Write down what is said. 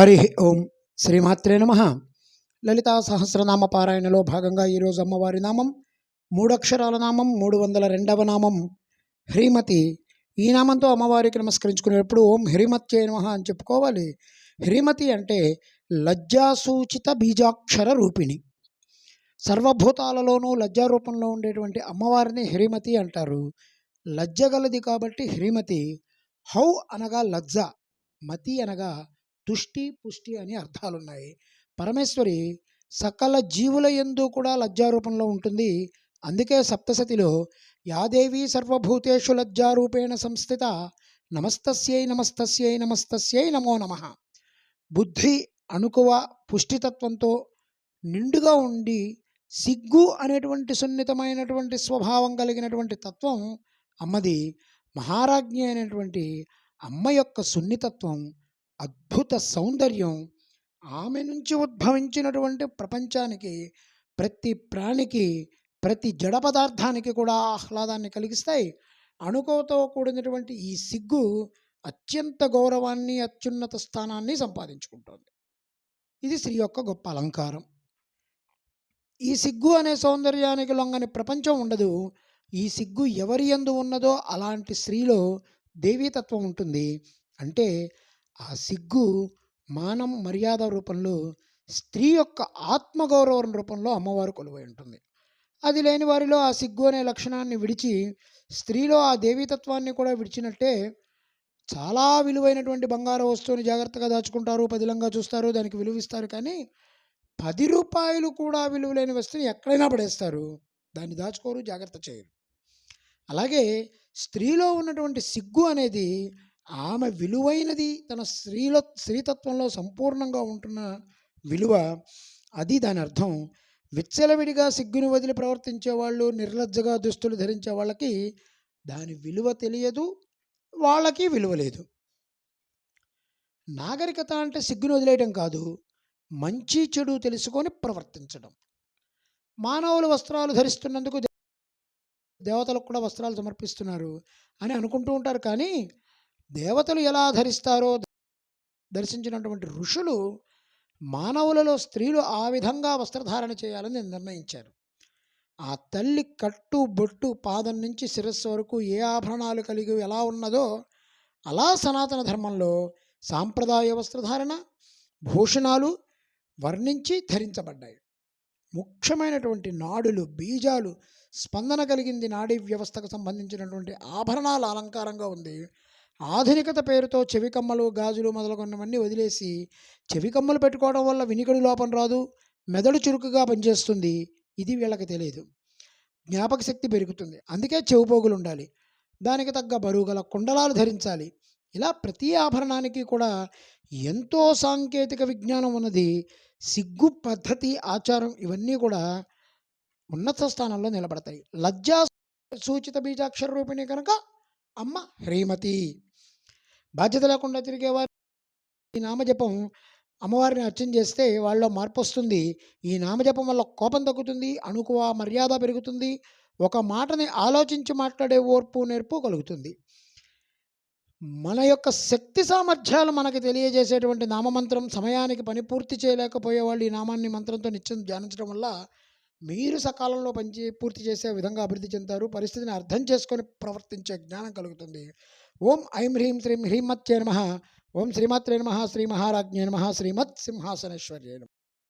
హరి ఓం శ్రీమాత్రే నమ. లలితా సహస్రనామ పారాయణలో భాగంగా ఈరోజు అమ్మవారి నామం మూడక్షరాల నామం మూడు వందల రెండవ నామం హ్రీమతి ఈ నామంతో అమ్మవారికి నమస్కరించుకునేటప్పుడు ఓం హ్రీమత్యే నమ అని చెప్పుకోవాలి. హ్రీమతి అంటే లజ్జాసూచిత బీజాక్షర రూపిణి. సర్వభూతాలలోనూ లజ్జారూపంలో ఉండేటువంటి అమ్మవారిని హ్రీమతి అంటారు. లజ్జ గలది కాబట్టి హ్రీమతి హౌ అనగా లజ్జ మతి అనగా తుష్టి పుష్టి అని అర్థాలున్నాయి. పరమేశ్వరి సకల జీవుల యందు కూడా లజ్జారూపంలో ఉంటుంది. అందుకే సప్తసతిలో యాదేవి సర్వభూతేషు లజ్జారూపేణ సంస్థిత నమస్తస్యై నమస్తస్యై నమస్తస్యై నమో నమ. బుద్ధి అణుకువ పుష్టితత్వంతో నిండుగా ఉండి సిగ్గు అనేటువంటి సున్నితమైనటువంటి స్వభావం కలిగినటువంటి తత్వం అమ్మది. మహారాజ్ఞి అయినటువంటి అమ్మ యొక్క సున్నితత్వం అద్భుత సౌందర్యం ఆమె నుంచి ఉద్భవించినటువంటి ప్రపంచానికి ప్రతి ప్రాణికి ప్రతి జడ పదార్థానికి కూడా ఆహ్లాదాన్ని కలిగిస్తాయి. అణుకోతో కూడినటువంటి ఈ సిగ్గు అత్యంత గౌరవాన్ని అత్యున్నత స్థానాన్ని సంపాదించుకుంటుంది. ఇది స్త్రీ యొక్క గొప్ప అలంకారం. ఈ సిగ్గు అనే సౌందర్యానికి లొంగని ప్రపంచం ఉండదు. ఈ సిగ్గు ఎవరి ఎందు ఉన్నదో అలాంటి స్త్రీలో దేవీతత్వం ఉంటుంది. అంటే ఆ సిగ్గు మానం మర్యాద రూపంలో స్త్రీ యొక్క ఆత్మగౌరవం రూపంలో అమ్మవారు కొలువై ఉంటుంది. అది లేని వారిలో ఆ సిగ్గు అనే లక్షణాన్ని విడిచి స్త్రీలో ఆ దేవీతత్వాన్ని కూడా విడిచినట్టే చాలా విలువైనటువంటి బంగారు వస్తువుని జాగ్రత్తగా దాచుకుంటారు పదిలంగా చూస్తారు దానికి విలువిస్తారు. కానీ పది రూపాయలు కూడా విలువలేని వస్తువుని ఎక్కడైనా పడేస్తారు. దాన్ని దాచుకోరు జాగ్రత్త చేయరు. అలాగే స్త్రీలో ఉన్నటువంటి సిగ్గు అనేది ఆమె విలువైనది తన స్త్రీల స్త్రీతత్వంలో సంపూర్ణంగా ఉంటున్న విలువ అది దాని అర్థం. విచ్చలవిడిగా సిగ్గును వదిలి ప్రవర్తించే వాళ్ళు నిర్లజ్జగా దుస్తులు ధరించే వాళ్ళకి దాని విలువ తెలియదు వాళ్ళకి విలువ లేదు. నాగరికత అంటే సిగ్గును వదిలేయడం కాదు మంచి చెడు తెలుసుకొని ప్రవర్తించడం. మానవులు వస్త్రాలు ధరిస్తున్నందుకు దేవతలకు కూడా వస్త్రాలు సమర్పిస్తున్నారు అని అనుకుంటూ ఉంటారు కానీ దేవతలు ఎలా ధరిస్తారో దర్శించినటువంటి ఋషులు మానవులలో స్త్రీలు ఆ విధంగా వస్త్రధారణ చేయాలని నిర్ణయించారు. ఆ తల్లి కట్టు బొట్టు పాదం నుంచి శిరస్సు వరకు ఏ ఆభరణాలు కలిగి ఎలా ఉన్నదో అలా సనాతన ధర్మంలో సాంప్రదాయ వస్త్రధారణ భూషణాలు వర్ణించి ధరించబడ్డాయి. ముఖ్యమైనటువంటి నాడులు బీజాలు స్పందన కలిగింది నాడీ వ్యవస్థకు సంబంధించినటువంటి ఆభరణాల అలంకారంగా ఉంది. ఆధునికత పేరుతో చెవికమ్మలు గాజులు మొదలగున్నవన్నీ వదిలేసి చెవికమ్మలు పెట్టుకోవడం వల్ల వినికిడి లోపం రాదు మెదడు చురుకుగా పనిచేస్తుంది. ఇది వీళ్ళకి తెలియదు. జ్ఞాపక శక్తి పెరుగుతుంది. అందుకే చెవిపోగులు ఉండాలి. దానికి తగ్గ బరువు గల కుండలాలు ధరించాలి. ఇలా ప్రతి ఆభరణానికి కూడా ఎంతో సాంకేతిక విజ్ఞానం ఉన్నది. సిగ్గు పద్ధతి ఆచారం ఇవన్నీ కూడా ఉన్నత స్థానంలో నిలబడతాయి. లజ్జా సూచిత బీజాక్షర రూపిణి కనుక అమ్మ హ్రీమతి బాధ్యత లేకుండా తిరిగేవారు. ఈ నామజపం అమ్మవారిని అర్చన చేస్తే వాళ్ళలో మార్పు వస్తుంది ఈ నామజపం వల్ల కోపం తగ్గుతుంది అణుకువ మర్యాద పెరుగుతుంది. ఒక మాటని ఆలోచించి మాట్లాడే ఓర్పు నేర్పు కలుగుతుంది మన యొక్క శక్తి సామర్థ్యాలు మనకి తెలియజేసేటువంటి నామమంత్రం సమయానికి పని పూర్తి చేయలేకపోయే వాళ్ళు ఈ నామాన్ని మంత్రంతో నిత్యం ధ్యానించడం వల్ల మీరు సకాలంలో పనిచే పూర్తి చేసే విధంగా అభివృద్ధి చెందుతారు. పరిస్థితిని అర్థం చేసుకొని ప్రవర్తించే జ్ఞానం కలుగుతుంది. ఓం ఐం హ్రీం శ్రీం హ్రీమత్యే నమ. ఓం శ్రీమాత్రే నమ. శ్రీ మహారాజ్ఞే నమ. శ్రీమత్ సింహాసనేశ్వర్యే నమ.